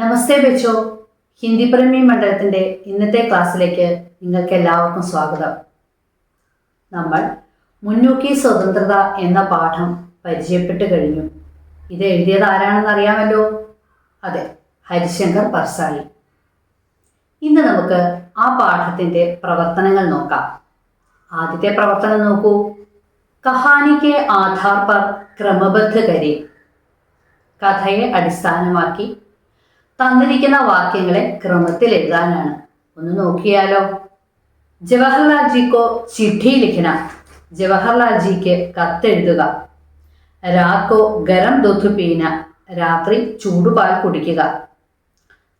നമസ്തേ ബച്ചോ. ഹിന്ദി പ്രേമി മണ്ഡലത്തിന്റെ ഇന്നത്തെ ക്ലാസ്സിലേക്ക് നിങ്ങൾക്ക് എല്ലാവർക്കും സ്വാഗതം. നമ്മൾ മുന്നൂക്കി സ്വതന്ത്രത എന്ന പാഠം പരിചയപ്പെട്ട് കഴിഞ്ഞു. ഇത് എഴുതിയത് ആരാണെന്ന് അറിയാമല്ലോ? അതെ ഹരിശങ്കർ പർസായി ഇന്ന് നമുക്ക് ആ പാഠത്തിന്റെ പ്രവർത്തനങ്ങൾ നോക്കാം. ആദ്യത്തെ പ്രവർത്തനം നോക്കൂ. കഹാനിക്ക് ആധാർ പർ ക്രമബദ്ധ കരി. കഥയെ അടിസ്ഥാനമാക്കി തന്നിരിക്കുന്ന വാക്യങ്ങളെ ക്രമത്തിൽ എഴുതാനാണ്. ഒന്ന് നോക്കിയാലോ. ജവഹർലാൽ ജിക്കോ ചിഠി ലിഖന. ജവഹർലാൽ ജിക്ക് കത്തെഴുതുക. രാക്കോ ഗരം ദുധ് പീന. രാത്രി ചൂടുപാൽ കുടിക്കുക.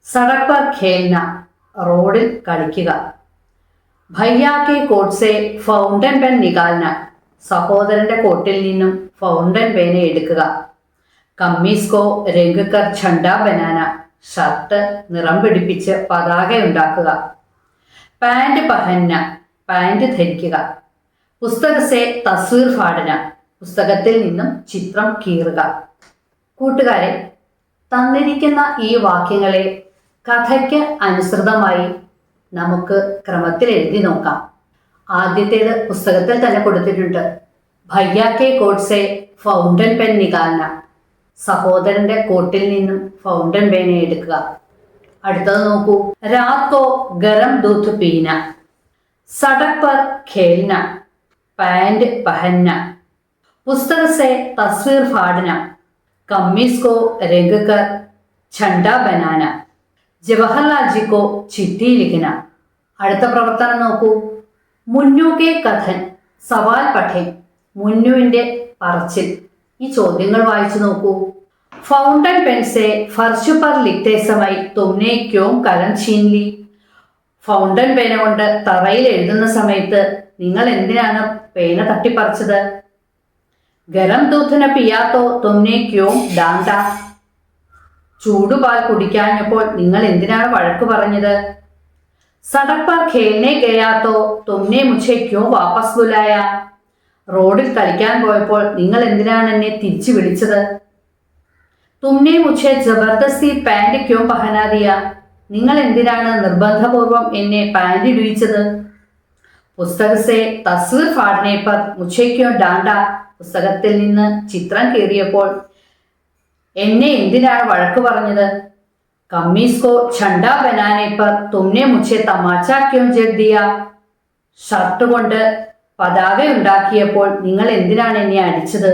സടപ്പ ഖേന റോഡിൽ കളിക്കുക. ഭയ്യാക്കെ കോട്ട്സെ ഫൗണ്ടൻ പെൻ നികാൽന. സഹോദരന്റെ കോട്ടിൽ നിന്നും ഫൗണ്ടൻ പേന എടുക്കുക. കമ്മീസ്കോ രംഗക്കർ ഛണ്ട ബനാന. ഷർട്ട് നിറം പിടിപ്പിച്ച് പതാക ഉണ്ടാക്കുക. പാന്റ് പഹന്ന പാന്റ് ധരിക്കുക. പുസ്തകസെ തസ്വീർ ഫാടന പുസ്തകത്തിൽ നിന്നും ചിത്രം കീറുക. കൂട്ടുകാരെ തന്നിരിക്കുന്ന ഈ വാക്യങ്ങളെ കഥയ്ക്ക് അനുസൃതമായി നമുക്ക് ക്രമത്തിൽ എഴുതി നോക്കാം. ആദ്യത്തേത് പുസ്തകത്തിൽ തന്നെ കൊടുത്തിട്ടുണ്ട്. ഭയ്യാക്കെ കോട്ട്സെ ഫൗണ്ടൻ പെൻ നികാൽന സഹോദരന്റെ കോട്ടിൽ നിന്നും ഫൗണ്ടൻ പേന എടുക്കുക. അടുത്തത് നോക്കൂ. രാത്തോ ഗരം ദൂത്ത് പീന. സടക് പർ ഖേൽന. പാന്റ് പഹന്ന. പുസ്തക സെ തസ്വീർ ഫാടന കമ്മീസ്കോ രംഗക്കർ ഛണ്ട ബനാന. ജവഹർലാൽ ജിക്കോ ചിട്ടി ലിഖന. അടുത്ത പ്രവർത്തനം നോക്കൂ. മുന്നൂക്കെ കഥൻ. സവാൽ പഠൻ. മുന്നുവിന്റെ പറച്ചിൽ. ഈ ചോദ്യങ്ങൾ വായിച്ചു നോക്കൂ. ഫൗണ്ടൻ പെൻസെ ഫർഷു പർ ലിറ്റേസമായി സമയ് തുമ്നെ ക്യോം കലം ചീൻലി ഫൗണ്ടൻ പേന കൊണ്ട് തറയിൽ എഴുതുന്ന സമയത്ത് നിങ്ങൾ എന്തിനാണ് പേന തട്ടിപ്പറിച്ചത്? ഗരം ദൂധന പിയാത്തോ തുമ്നെ ക്യോം ഡാണ്ട ചൂടുപാൽ കുടിക്കാഞ്ഞപ്പോൾ നിങ്ങൾ എന്തിനാണ് വഴക്ക് പറഞ്ഞത്? സടപ്പ ഖേനെ ഗയാത്തോ തുമ്നെ മുച്ചയ്ക്കോ വാപ്പസ് ബുലായ. റോഡിൽ കളിക്കാൻ പോയപ്പോൾ നിങ്ങൾ എന്തിനാണ് എന്നെ തിരിച്ചു വിളിച്ചത്? തുമ്നെ മുച്ചെ ജബർദസ്തി പാന്റ് ക്യോ പഹനാദിയ നിങ്ങൾ എന്തിനാണ് നിർബന്ധപൂർവം എന്നെ പാന്റ് ഇടിയിച്ചത് പുസ്തകസെ തസ്വീർ ഫാഡിനെ പർ മുച്ചയ്ക്കോ ഡാണ്ട. പുസ്തകത്തിൽ നിന്ന് ചിത്രം കയറിയപ്പോൾ എന്നെ എന്തിനാണ് വഴക്ക് പറഞ്ഞത്? കമ്മീസ്കോ ചണ്ട ബനാനെ പർ തുമ്നെ മുച്ചെ തമാച്ച ക്യോ ജെഡ് ഷർട്ട് കൊണ്ട് പതാക ഉണ്ടാക്കിയപ്പോൾ നിങ്ങൾ എന്തിനാണ് എന്നെ അടിച്ചത്?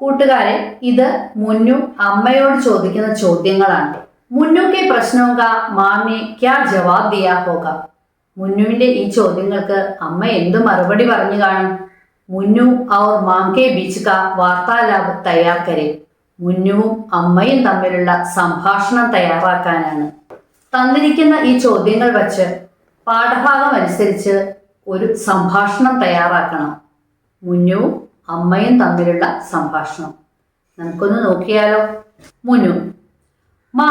കൂട്ടുകാരെ ഇത് മുന്നു അമ്മയോട് ചോദിക്കുന്ന ചോദ്യങ്ങളാണ്. മുന്നുക്കെ കാ മാമി ക്യാ ജവാബ് ദിയാ ഹോക. മുന്നുവിന്റെ ഈ ചോദ്യങ്ങൾക്ക് അമ്മ എന്ത് മറുപടി പറഞ്ഞു കാണും? മുന്നു ഔർ മാംകെ ബീച്ച് കാ വാർത്താലാപ് തയ്യാർ കരെ. മുന്നുവും അമ്മയും തമ്മിലുള്ള സംഭാഷണം തയ്യാറാക്കാനാണ്. തന്നിരിക്കുന്ന ഈ ചോദ്യങ്ങൾ വച്ച് പാഠഭാഗം അനുസരിച്ച് ഒരു സംഭാഷണം തയ്യാറാക്കണം. മുന്നുവും അമ്മയും തമ്മിലുള്ള സംഭാഷണം. നമുക്കൊന്ന് നോക്കിയാലോ? മുന്നു. മാ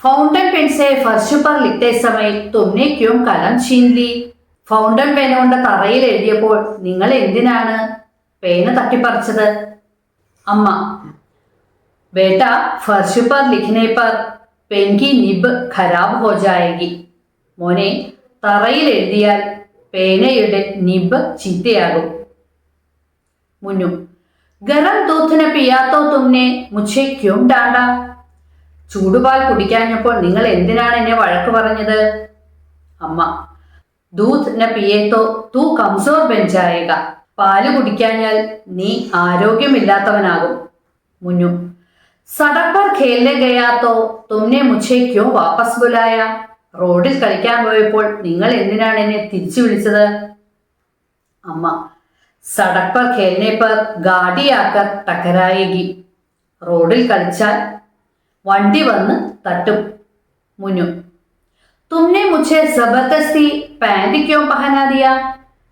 ഫൗണ്ടൻ പെൻസെ ഫർഷ് പർ ലിറ്റേ സമയ തൊന്നേക്കും കലം ചീന്തി. ഫൗണ്ടൻ പേന കൊണ്ട് തറയിൽ എഴുതിയപ്പോൾ നിങ്ങൾ എന്തിനാണ് പേന തട്ടിപ്പറിച്ചത്? അമ്മ ബേട്ട ഫർഷ് പർ ലിഖിനേ പർ. പെൻകി നിബ് ഖരാബ് ഹോ മോനെ തറയിൽ എഴുതിയാൽ പേനയുടെ നിബ് ചീത്തയാകും മുന്നു. ഗറം തൂത്തിന് പിയാത്തോ തുമ്നെ മുച്ചയ്ക്കും ഡാണ്ട. ചൂടുപാൽ കുടിക്കാഞ്ഞപ്പോൾ നിങ്ങൾ എന്തിനാണ് എന്നെ വഴക്ക് പറഞ്ഞത്? അമ്മ. ദൂത് ന പിയേത്തോ തൂ കംസോർ ബെഞ്ചായേക. പാൽ കുടിക്കാഞ്ഞാൽ നീ ആരോഗ്യമില്ലാത്തവനാകും. മുന്നു. സടപ്പർ ഖേലിനെ ഗയാത്തോ തുമ്നെ മുച്ചയ്ക്കോ വാപ്പസ് ബുലായ. റോഡിൽ കളിക്കാൻ പോയപ്പോൾ നിങ്ങൾ എന്തിനാണ് എന്നെ തിരിച്ചു വിളിച്ചത്? അമ്മ സടപ്പ പർ ഖേൽനെ പർ ഗാഡിയാക്കർ ടക്കരായേഗി റോഡിൽ കളിച്ചാൽ വണ്ടി വന്ന് തട്ടും. മുന്നു തുമ്നെ മുച്ചേ ജബർദസ്തി പാന്റ് ക്യോ പഹനാ ദിയ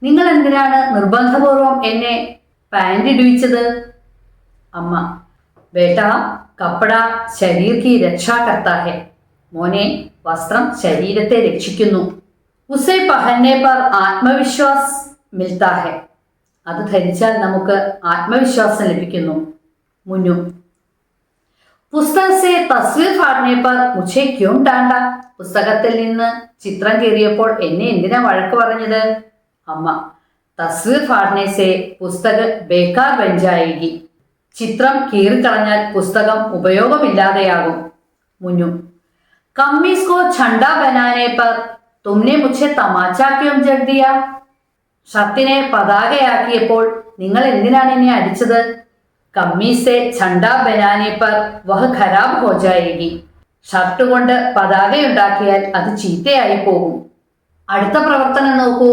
നിങ്ങൾ എന്തിനാണ് നിർബന്ധപൂർവം എന്നെ പാന്റ് ഇടിവിച്ചത്? അമ്മ ബേട്ടാ കപ്പട ശരീർ കി രക്ഷാ കർത്താ ഹെ മോനെ വസ്ത്രം ശരീരത്തെ രക്ഷിക്കുന്നു. ഉസേ പഹന്നെ പർ ആത്മവിശ്വാസ് മിൽത്താ ഹെ അത് ധരിച്ചാൽ നമുക്ക് ആത്മവിശ്വാസം ലഭിക്കുന്നു. മുന്നു. പുസ്തകത്തെ തസ്വീർ ഫാടിനെ പർ മുझे ക്യോം ഡാണ്ട പുസ്തകത്തിൽ നിന്ന് ചിത്രം കയറിയപ്പോൾ എന്നെ എന്തിനാ വഴക്ക് പറഞ്ഞത്? അമ്മ തസ്വീർ ഫാടനെ പുസ്തക ബേക്കാർ ബെഞ്ചായി ചിത്രം കീറിക്കളഞ്ഞാൽ പുസ്തകം ഉപയോഗമില്ലാതെയാകും. മുന്നു. കമ്മീസ് को झंडा बनाने पर തുമ്നെ മുझे തമാച്ച ക്യോം ജഡ് ദിയ ഷർട്ടിനെ പതാകയാക്കിയപ്പോൾ നിങ്ങൾ എന്തിനാണ് എന്നെ അടിച്ചത് കമ്മീസെ ഛണ്ട ബനാനെ പർ വഹ് ഖരാബ് ഹോ ജായേഗി ഷർട്ട് കൊണ്ട് പതാകയുണ്ടാക്കിയാൽ അത് ചീത്തയായി പോകും അടുത്ത പ്രവർത്തനം നോക്കൂ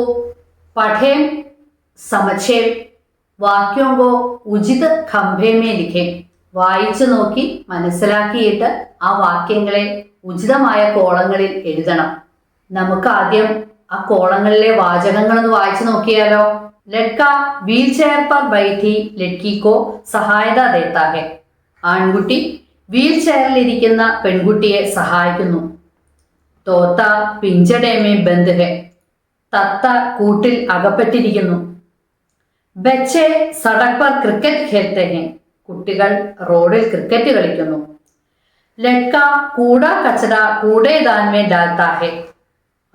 പഠേം സമച്ചേം വാക്യോങ്കോ ഉചിത് ഖംഭേമേ ലിഖേം വായിച്ചു നോക്കി മനസ്സിലാക്കിയിട്ട് ആ വാക്യങ്ങളെ ഉചിതമായ കോളങ്ങളിൽ എഴുതണം. നമുക്ക് ആദ്യം ആ കോളങ്ങളിലെ വാചകങ്ങളൊന്ന് വായിച്ചു നോക്കിയാലോ? ലഡ്ക വീൽ ചെയർ പർ ബൈഠി ലഡ്കിക്കോ സഹായത ദേത്താഹെ ആൺകുട്ടി വീൽ ചെയറിലിരിക്കുന്ന പെൺകുട്ടിയെ സഹായിക്കുന്നു. തോത്ത പിഞ്ചടേമേ ബന്ധുഹെ തത്ത കൂട്ടിൽ അകപ്പെട്ടിരിക്കുന്നു. ബച്ചെ സടക് പർ ക്രിക്കറ്റ് ഖേൽത്തെ കുട്ടികൾ റോഡിൽ ക്രിക്കറ്റ് കളിക്കുന്നു. ലഡ്ക കൂട കച്ചട കൂടെ ദാൻമേ ഡാൽത്താ ഹെ.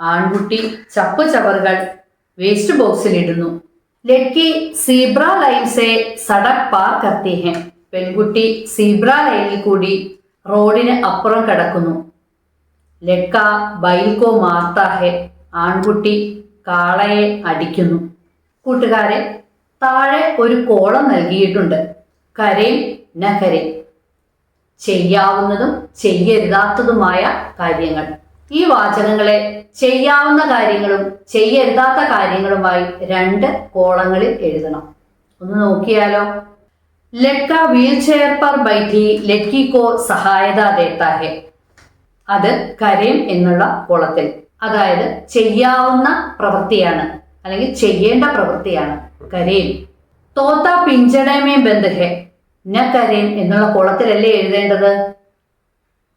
ആൺകുട്ടി ചപ്പ് ചവറുകൾ വേസ്റ്റ് ബോക്സിൽ ഇടുന്നു. ലഡ്കി സീബ്ര ലൈൻ സെ സടക് പാർ കർത്തി ഹെ. പെൺകുട്ടി സീബ്ര ലൈനിൽ കൂടി റോഡിന് അപ്പുറം കിടക്കുന്നു. ലഡ്ക ബൈക്കോ മാർത്താഹെ ആൺകുട്ടി കാളയെ അടിക്കുന്നു. കൂട്ടുകാരെ താഴെ ഒരു കോളം നൽകിയിട്ടുണ്ട്. കരേ നഖരയും ചെയ്യാവുന്നതും ചെയ്യരുതാത്തതുമായ കാര്യങ്ങൾ. ഈ വാചകങ്ങളെ ചെയ്യാവുന്ന കാര്യങ്ങളും ചെയ്യരുതാത്ത കാര്യങ്ങളുമായി രണ്ട് കോളങ്ങളിൽ എഴുതണം. ഒന്ന് നോക്കിയാലോ? ലക്ക വീൽ ചെയർ പർ ലക്കി കോ സഹായത ദേത്താഹെ അത് കരയും എന്നുള്ള കോളത്തിൽ. അതായത് ചെയ്യാവുന്ന പ്രവൃത്തിയാണ് അല്ലെങ്കിൽ ചെയ്യേണ്ട പ്രവൃത്തിയാണ്. കരയും. തോത്ത പിഞ്ചടമേ ബന്ധ് ഹെ ന കരയും എന്നുള്ള കുളത്തിലല്ലേ എഴുതേണ്ടത്?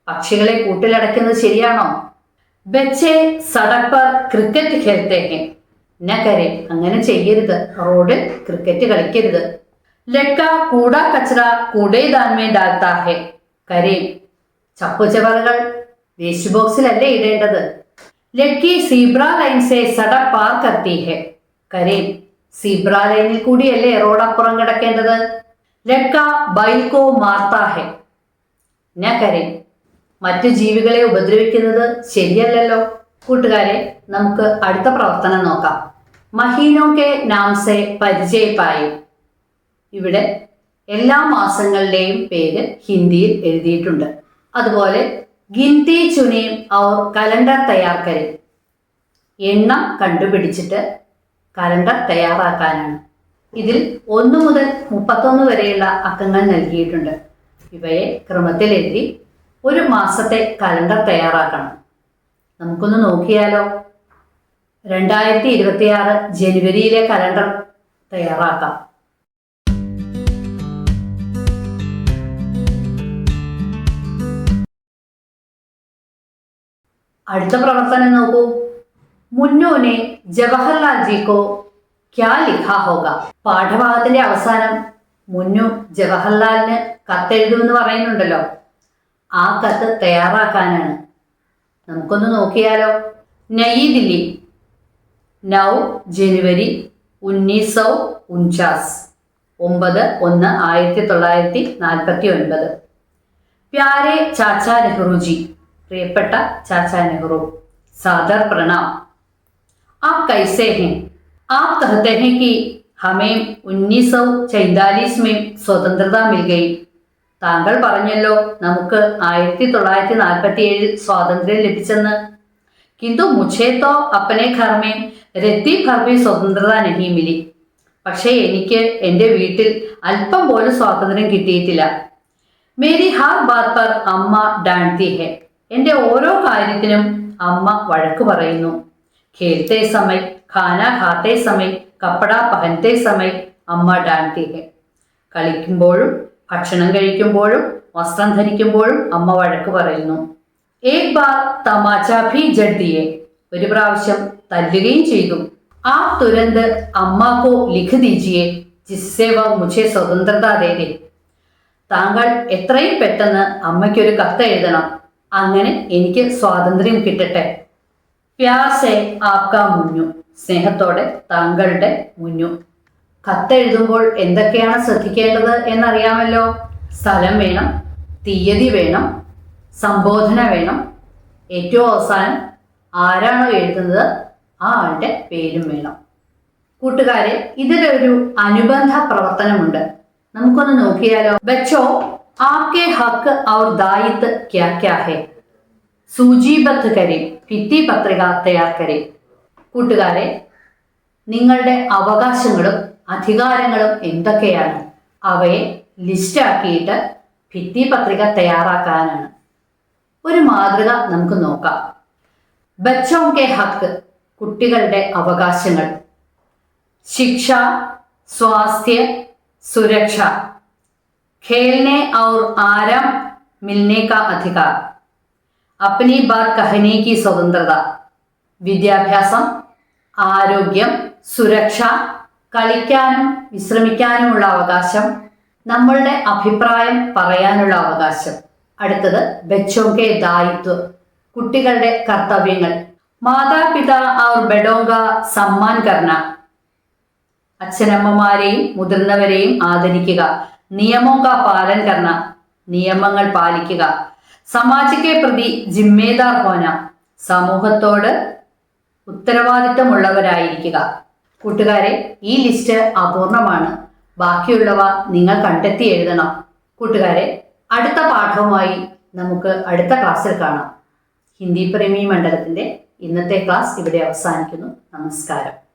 പക്ഷികളെ കൂട്ടിലടയ്ക്കുന്നത് ശരിയാണോ? ബച്ചേ സടക് പർ ക്രിക്കറ്റ് ഖേൽത്തേക്ക് കരയും അങ്ങനെ ചെയ്യരുത്. റോഡിൽ ക്രിക്കറ്റ് കളിക്കരുത്. ലക്ക കൂട കച്ചറ കൂടെ ദാൻമേ ഡാൽത്താ ഹെ കരയും ചപ്പുചവറുകൾ വേസ്റ്റ് ബോക്സിലല്ലേ ഇടേണ്ടത്? ലഡ്കി സീബ്ര ലൈൻസെ സട പാർ കർത്തി ഹെ കരയും സീബ്ര ലൈനിൽ കൂടിയല്ലേ റോഡപ്പുറം കിടക്കേണ്ടത്? ലഡ്ക ബൈൽക്കോ മാർത്താഹെ ഞാൻ കരയും. മറ്റു ജീവികളെ ഉപദ്രവിക്കുന്നത് ശരിയല്ലല്ലോ. കൂട്ടുകാരെ നമുക്ക് അടുത്ത പ്രവർത്തനം നോക്കാം. മഹീനോ കെ നാംസെ പരിചയപ്പായി ഇവിടെ എല്ലാ മാസങ്ങളുടെയും പേര് ഹിന്ദിയിൽ എഴുതിയിട്ടുണ്ട്. അതുപോലെ ഗിൻതി ചുനയും അവർ കലണ്ടർ തയ്യാർക്കരെ എണ്ണം കണ്ടുപിടിച്ചിട്ട് കലണ്ടർ തയ്യാറാക്കാനാണ്. ഇതിൽ ഒന്ന് മുതൽ മുപ്പത്തൊന്ന് വരെയുള്ള അക്കങ്ങൾ നൽകിയിട്ടുണ്ട്. ഇവയെ ക്രമത്തിലെത്തി ഒരു മാസത്തെ കലണ്ടർ തയ്യാറാക്കണം. നമുക്കൊന്ന് നോക്കിയാലോ? രണ്ടായിരത്തി ഇരുപത്തിയാറ് ജനുവരിയിലെ കലണ്ടർ തയ്യാറാക്കാം. അടുത്ത പ്രവർത്തനം നോക്കൂ. മുന്നോനെ ജവഹർലാൽ ജിക്കോ ക്യാ ലിഖാ ഹോക പാഠഭാഗത്തിന്റെ അവസാനം മുന്നു ജവഹർലാലിന് കത്തെഴുതുമെന്ന് പറയുന്നുണ്ടല്ലോ. ആ കത്ത് തയ്യാറാക്കാനാണ്. നമുക്കൊന്ന് നോക്കിയാലോ? നയി ദില്ലി നൗ ജനുവരി ഉന്നീസൗ ഉൻചാസ് ഒമ്പത് ഒന്ന് ആയിരത്തി തൊള്ളായിരത്തി നാൽപ്പത്തി ഒൻപത് പ്യാരെ ചാച്ച നെഹ്റുജി. പ്രിയപ്പെട്ട ചാച്ച നെഹ്റു. സാദർ പ്രണാം. ആ കൈസേ ഹേ आप कहते हैं कि हमें उन्नीस सौ चैतालीस में स्वतंत्रता मिल गई। താങ്കൾ പറഞ്ഞല്ലോ നമുക്ക് ആയിരത്തി തൊള്ളായിരത്തി നാൽപ്പത്തി ഏഴിൽ സ്വാതന്ത്ര്യം ലഭിച്ചെന്ന്। किंतु मुझे तो अपने घर में രത്തി ഭർമ്മി സ്വതന്ത്രത നഹി മിലി। പക്ഷേ എനിക്ക് എന്റെ വീട്ടിൽ അല്പം പോലും സ്വാതന്ത്ര്യം കിട്ടിയിട്ടില്ല। മേരി ഹാർ ബാത് പർ അമ്മ ഡാൻതി ഹെ എന്റെ ഓരോ കാര്യത്തിനും അമ്മ വഴക്ക് പറയുന്നു। खेलते समय खाना खाते समय कपड़ा पहनते समय സമയം അമ്മ है കളിക്കുമ്പോഴും ഭക്ഷണം കഴിക്കുമ്പോഴും വസ്ത്രം ധരിക്കുമ്പോഴും അമ്മ വഴക്ക് പറയുന്നു. ഏക് ബാർ തമാച്ച ഭി ജഡ്ദിയെ. ഒരു പ്രാവശ്യം തല്ലുകയും ചെയ്തു. ആ തുരന്ത് അമ്മാക്കോ ലിഖ് ദീജിയെ ജിസ്സേവ മുഛേ സ്വതന്ത്രത ദേദെ താങ്കൾ എത്രയും പെട്ടെന്ന് അമ്മയ്ക്കൊരു കത്ത് എഴുതണം. അങ്ങനെ എനിക്ക് സ്വാതന്ത്ര്യം കിട്ടട്ടെ. പ്യാസെ ആക്ക മുഞ്ഞു. സ്നേഹത്തോടെ താങ്കളുടെ മുഞ്ഞു. കത്തെഴുതുമ്പോൾ എന്തൊക്കെയാണ് ശ്രദ്ധിക്കേണ്ടത് എന്നറിയാമല്ലോ? സ്ഥലം വേണം തീയതി വേണം സംബോധന വേണം. ഏറ്റവും അവസാനം ആരാണോ എഴുതുന്നത് ആ ആളുടെ പേരും വേണം. കൂട്ടുകാരെ ഇതിലൊരു അനുബന്ധ പ്രവർത്തനമുണ്ട്. നമുക്കൊന്ന് നോക്കിയാലോ? ബച്ചോ आपके ഹക്ക് ഔർ ദായിത്ത് ക്യാ ക്യാ ഹെ? സൂചീബത്ത് കരി ഭിത്തി പത്രിക തയ്യാർക്കരി കൂട്ടുകാരെ നിങ്ങളുടെ അവകാശങ്ങളും അധികാരങ്ങളും എന്തൊക്കെയാണ്? അവയെ ലിസ്റ്റാക്കിയിട്ട് ഭിത്തി പത്രിക തയ്യാറാക്കാനാണ്. ഒരു മാതൃക നമുക്ക് നോക്കാം. ബച്ചോ കെ ഹക്ക് കുട്ടികളുടെ അവകാശങ്ങൾ. ശിക്ഷ സ്വാസ്ഥ്യ സുരക്ഷ. ഖേൽനെ ഔർ ആരാം മിൽനേക്ക കാ അധികാർ. അപ്നി ബാത് കി സ്വതന്ത്രത. വിദ്യാഭ്യാസം ആരോഗ്യം സുരക്ഷ കളിക്കാനും വിശ്രമിക്കാനുമുള്ള അവകാശം നമ്മളുടെ അഭിപ്രായം പറയാനുള്ള അവകാശം. അടുത്തത് ബച്ചോങ്കെ ദായിത്വം കുട്ടികളുടെ കർത്തവ്യങ്ങൾ. മാതാപിതാ അവർ ബെഡോങ്ക സമ്മാൻ കർണ. അച്ഛനമ്മമാരെയും മുതിർന്നവരെയും ആദരിക്കുക. നിയമോങ്ക പാലൻ കർണ. നിയമങ്ങൾ പാലിക്കുക. സമാജത്തെ പ്രതി ജിമ്മേദാർ ഹോന സമൂഹത്തോട് ഉത്തരവാദിത്തമുള്ളവരായിരിക്കുക. കൂട്ടുകാരെ ഈ ലിസ്റ്റ് അപൂർണമാണ്. ബാക്കിയുള്ളവ നിങ്ങൾ കണ്ടെത്തി എഴുതണം. കൂട്ടുകാരെ അടുത്ത പാഠവുമായി നമുക്ക് അടുത്ത ക്ലാസ്സിൽ കാണാം. ഹിന്ദി പ്രേമി മണ്ഡലത്തിന്റെ ഇന്നത്തെ ക്ലാസ് ഇവിടെ അവസാനിക്കുന്നു. നമസ്കാരം.